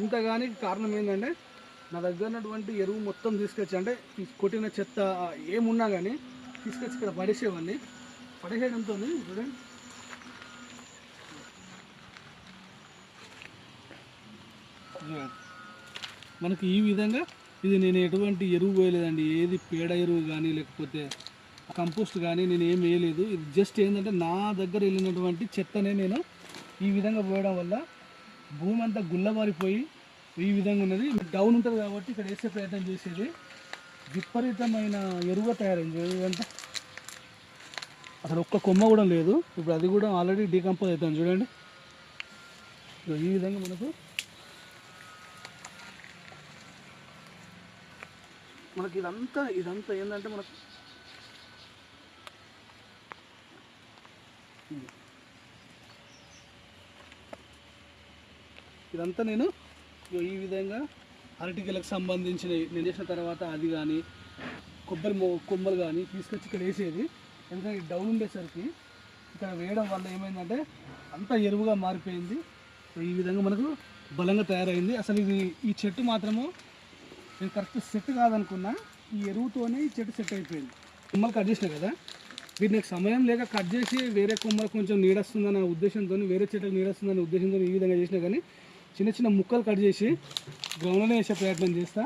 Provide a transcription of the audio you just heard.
ఇంతగాని కారణం ఏంటంటే నా దగ్గర ఉన్నటువంటి ఎరువు మొత్తం తీసుకొచ్చి అంటే కొట్టిన చెత్త ఏమున్నా కానీ తీసుకొచ్చి ఇక్కడ పడేసేవాడిని. పడేసేయడంతో చూడండి. మనకి ఈ విధంగా ఇది నేను ఎటువంటి ఎరువు వేయలేదండి. ఏది పేడ ఎరువు కానీ లేకపోతే కంపోస్ట్ కానీ నేను ఏం వేయలేదు. ఇది జస్ట్ ఏంటంటే నా దగ్గర వెళ్ళినటువంటి చెత్తనే నేను ఈ విధంగా పోయడం వల్ల భూమి అంతా గుల్లబారిపోయి ఈ విధంగా ఉన్నది. డౌన్ ఉంటుంది కాబట్టి ఇక్కడ వేసే ప్రయత్నం చేసేది. విపరీతమైన ఎరువుగా తయారైంది. ఇదంతా అసలు ఒక్క కొమ్మ కూడా లేదు. ఇప్పుడు అది కూడా ఆల్రెడీ డీకంపోజ్ అవుతుంది. చూడండి. ఈ విధంగా మనకు మనకి ఇదంతా ఇదంతా ఏంటంటే మనకు ఇదంతా నేను ఈ విధంగా అరటికలకు సంబంధించినవి నేను చేసిన తర్వాత అది కానీ కొబ్బరి మొ కొమ్మలు కానీ తీసుకొచ్చి ఇక్కడ వేసేది. ఎందుకంటే డౌన్ ఉండేసరికి ఇక్కడ వేయడం వల్ల ఏమైందంటే అంతా ఎరువుగా మారిపోయింది. సో ఈ విధంగా మనకు బలంగా తయారైంది. అసలు ఇది ఈ చెట్టు మాత్రము నేను కరెక్ట్ సెట్ కాదనుకున్నా ఈ ఎరువుతోనే ఈ చెట్టు సెట్ అయిపోయింది. కొమ్మలు కట్ చేసిన కదా వీటిని సమయం లేక కట్ చేసి వేరే కొమ్మలు కొంచెం నీడొస్తుందనే ఉద్దేశంతో వేరే చెట్టుకు నీడొస్తుందనే ఉద్దేశంతో ఈ విధంగా చేసినా కానీ చిన్న చిన్న ముక్కలు కట్ చేసి గ్రౌండ్లోనే వేసే ప్రయత్నం చేస్తా.